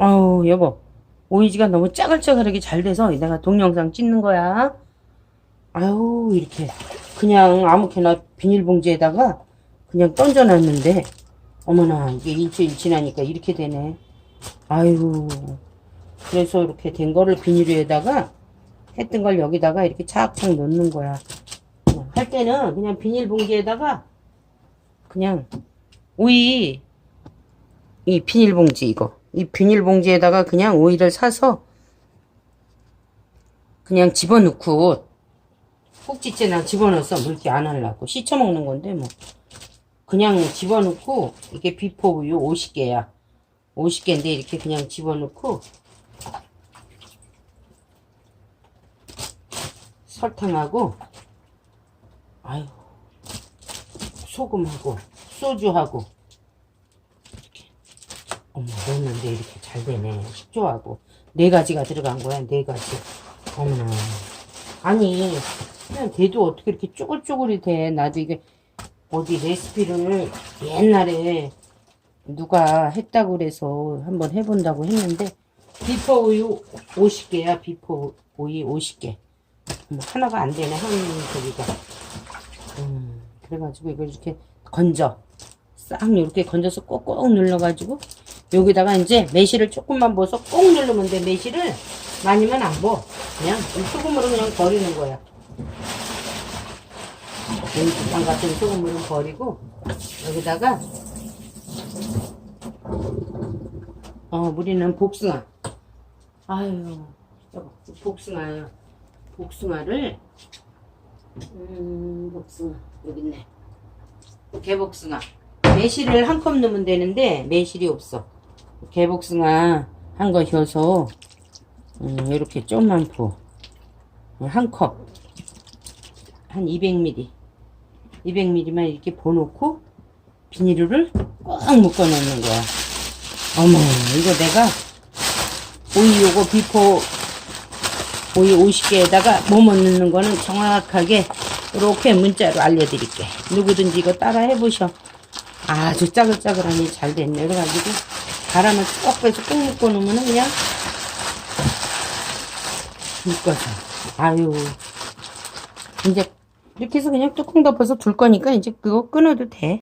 아우 여보. 오이지가 너무 짜글짜글하게 잘 돼서 내가 동영상 찍는 거야. 아유 이렇게 그냥 아무렇게나 비닐봉지에다가 그냥 던져놨는데. 어머나 이게 일주일 지나니까 이렇게 되네. 아유. 그래서 이렇게 된 거를 비닐에다가 했던 걸 여기다가 이렇게 착착 넣는 거야. 할 때는 그냥 비닐봉지에다가 그냥 오이 이 비닐봉지 이거 이 비닐봉지에다가 그냥 오이를 사서 그냥 집어넣고 꼭지째 나 집어넣어서 물기 안 하려고. 씻어 먹는 건데 뭐. 그냥 집어넣고 이게 비포 우유 50개야. 50개인데 이렇게 그냥 집어넣고 설탕하고 아유 소금하고 소주하고 어머 넣었는데 이렇게 잘 되네. 식초하고. 네 가지가 들어간 거야 네 가지. 어머나. 아니 그냥 돼도 어떻게 이렇게 쪼글쪼글이 돼? 나도 이게 어디 레시피를 옛날에 누가 했다고 그래서 한번 해본다고 했는데 비포 우유 50개야 비포 우유 50개. 뭐 하나가 안 되네 한 저기가. 음, 그래가지고 이걸 이렇게 건져. 싹 이렇게 건져서 꼭꼭 눌러가지고 여기다가 이제 매실을 조금만 부어서 꼭 누르면 돼. 매실을 많이만 안 부어. 그냥 이 소금으로 그냥 버리는 거야. 연두탕 같은 소금물은 버리고 여기다가 어 우리는 복숭아. 아유 복숭아요 복숭아를 음 복숭아. 여기 있네. 개복숭아. 매실을 한 컵 넣으면 되는데 매실이 없어 개복숭아 한거 혀서 음, 이렇게 좀만 부어 한 컵. 한 200ml 200ml만 이렇게 부어놓고 비닐을 꽉 묶어 놓는 거야. 어머 이거 내가 오이 요거 비포 오이 50개에다가 뭐뭐 넣는 거는 정확하게 이렇게 문자로 알려드릴게. 누구든지 이거 따라 해보셔. 아주 짜글짜글하니 잘 됐네. 그래가지고 바람을 쭉 빼서 꾹 묶어 놓으면 그냥 묶어서. 아유. 이제 이렇게 해서 그냥 뚜껑 덮어서 둘 거니까 이제 그거 끊어도 돼